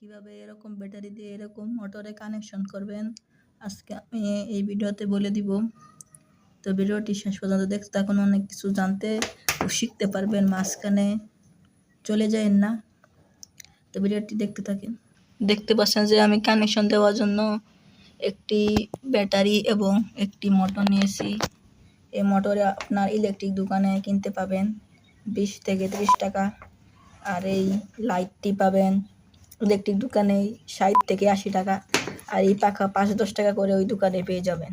কীভাবে এরকম ব্যাটারি দিয়ে এরকম মোটরে কানেকশন করবেন, আজকে আমি এই ভিডিওতে বলে দিব। তো ভিডিওটি শেষ পর্যন্ত দেখতে থাকুন, অনেক কিছু জানতে ও শিখতে পারবেন, মাঝখানে চলে যায়েন না। তো ভিডিওটি দেখতে থাকেন। দেখতে পাচ্ছেন যে আমি কানেকশন দেওয়ার জন্য একটি ব্যাটারি এবং একটি মোটর নিয়েছি। এই মোটরে আপনার ইলেকট্রিক দোকানে কিনতে পাবেন, বিশ থেকে ত্রিশ টাকা। আর এই লাইটটি পাবেন ইলেকট্রিক দোকানে ষাট থেকে আশি টাকা আর এই পাখা পাঁচ দশ টাকা করে ওই দোকানে পেয়ে যাবেন।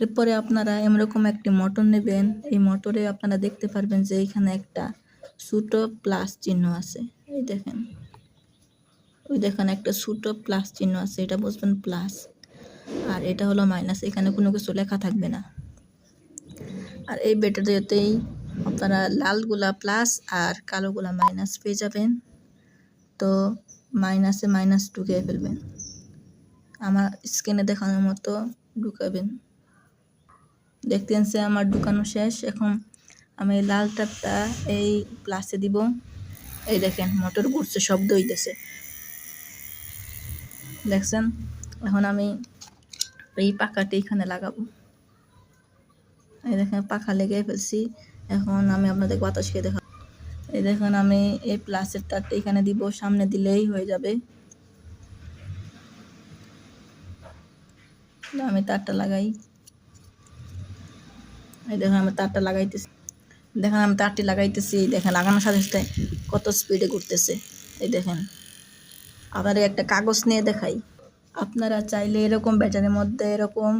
এরপরে আপনারা এরকম একটি মোটর নেবেন। এই মোটরে আপনারা দেখতে পারবেন যে এখানে একটা ছোটো প্লাস চিহ্ন আছে। এই দেখেন। ওই দেখেন একটা ছোটো প্লাস চিহ্ন আছে, এটা বুঝবেন প্লাস। আর এটা হলো মাইনাস, এখানে কোনো কিছু লেখা থাকবে না। আর এই ব্যাটারিতেই আপনারা লালগুলা প্লাস আর কালো কালোগুলা মাইনাস পেয়ে যাবেন। তো মাইনাসে মাইনাস ঢুকিয়ে ফেলবেন। আমার স্ক্রিনে দেখানোর মতো ঢুকাবেন। দেখতেন সে আমার ঢুকানো শেষ। এখন আমি লাল টাপটা এই প্লাসে দিব। এই দেখেন, মোটর ঘুরছে, শব্দ হইতেছে। দেখছেন? এখন আমি এই পাখাটি এখানে লাগাবো। এই দেখেন, পাখা লেগে ফেলছি। এখন আমি আপনাদের বাতাস খেয়ে দেখা এই দেখেন, আমি এই প্লাসের তারটা এখানে দিব, সামনে দিলেই হয়ে যাবে। আমি তারটা লাগাই। এই দেখেন, আমি তারটা লাগাইতেছি। দেখেন, আমি তারটি লাগাইতেছি দেখেন, লাগানোর সাথে সাথে কত স্পিডে ঘুরতেছে। এই দেখেন আপনাদের একটা কাগজ নিয়ে দেখাই। আপনারা চাইলে এরকম ব্যাটারির মধ্যে এরকম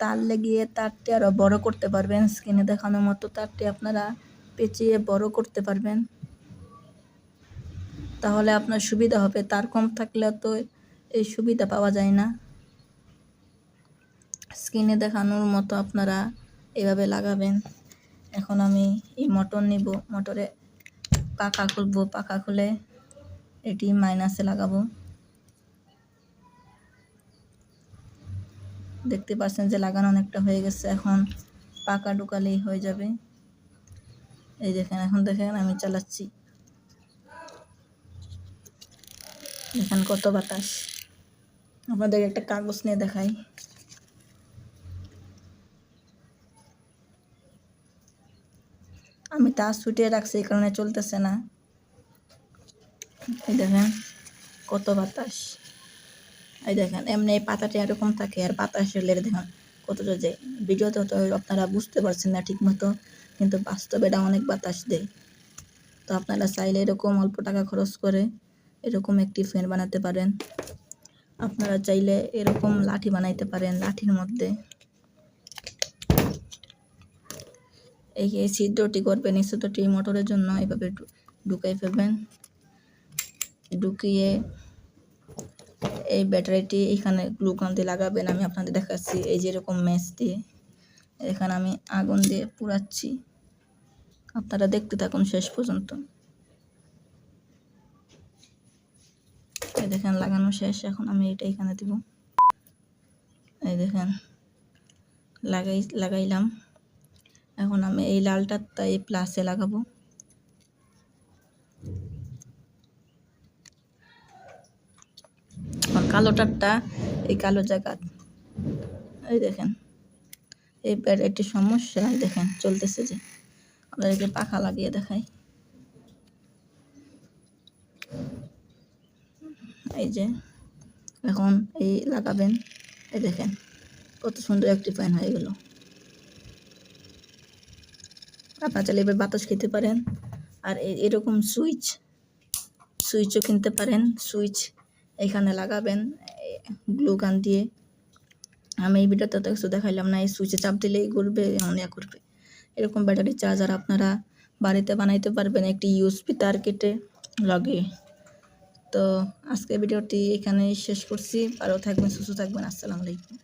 তার লেগিয়ে তারটি আরও বড় করতে পারবেন। স্ক্রিনে দেখানোর মতো তারটি আপনারা পেঁচিয়ে বড় করতে পারবেন। তাহলে আপনার সুবিধা হবে। তার কম থাকলে তো এই সুবিধা পাওয়া যায় না। স্ক্রিনে দেখানোর মতো আপনারা এভাবে লাগাবেন। এখন আমি এই মোটর নিব। মটরে পাখা খুলবো। পাখা খুলে এটি মাইনাসে লাগাবো। দেখতে পাচ্ছেন যে লাগানো অনেকটা হয়ে গেছে। এখন পাকা ঢুকালেই হয়ে যাবে। এই দেখেন, এখন দেখেন আমি চালাচ্ছি। দেখেন কত বাতাস। আপনাদের একটা কাগজ নিয়ে দেখাই। আমি তা ছুটিয়ে রাখছি, এই কারণে চলতেছে না। এই দেখেন, কত বাতাস। এই দেখেন, এমনি পাতাটা এরকম থাকে, আর বাতাস এলে দেখেন কতটা যে ভিডিওতে তো আপনারা বুঝতে পারছেন না ঠিক মতো কিন্তু বাস্তবে এটা অনেক বাতাস দেয়। তো আপনারা চাইলে এরকম অল্প টাকা খরচ করে এরকম একটি ফ্যান বানাতে পারেন। আপনারা চাইলে এরকম লাঠি বানাইতে পারেন লাঠির মধ্যে। এই এই ছিদ্রটি করবেন, এই ছিদ্রটি মোটরের জন্য এইভাবে ঢুকাই ফেলবেন। ঢুকিয়ে এই ব্যাটারিটি এখানে গ্লুকন দিয়ে লাগাবেন, আমি আপনাদের দেখাচ্ছি। এই যেরকম ম্যাচ দিয়ে এখানে আমি আগুন দিয়ে পুরাচ্ছি আপনারা দেখতে থাকুন শেষ পর্যন্ত। এই দেখেন, লাগানো শেষ। এখন আমি এটা এখানে দিব। এই দেখেন, লাগাই, লাগাইলাম। এখন আমি এই লালটা তাই প্লাসে লাগাবো আর কালোটারটা এই কালো জায়গা এই দেখেন এই একটি সমস্যা দেখেন, চলতেছে যে। আপনাদেরকে পাখা লাগিয়ে দেখাই। এই যে, এখন এই লাগাবেন, এই দেখেন, কত সুন্দর একটি ফ্যান হয়ে গেল। আপনার চাইলে এবার বাতাস খেতে পারেন, আর এরকম সুইচ, সুইচও কিনতে পারেন, সুইচ এখানে লাগাবেন গ্লু গান দিয়ে। আমি এই ভিডিওতে তো কিছু দেখাইলাম না, এই সুইচে চাপ দিলেই ঘুরবে, এমন ঘুরবে এরকম ব্যাটারি চার্জার আপনারা বাড়িতে বানাইতে পারবেন একটি ইউসপি তার কেটে লগে। তো আজকে ভিডিওটি এখানেই শেষ করছি আরও থাকবেন, সুস্থ থাকবেন, আসসালামু আলাইকুম।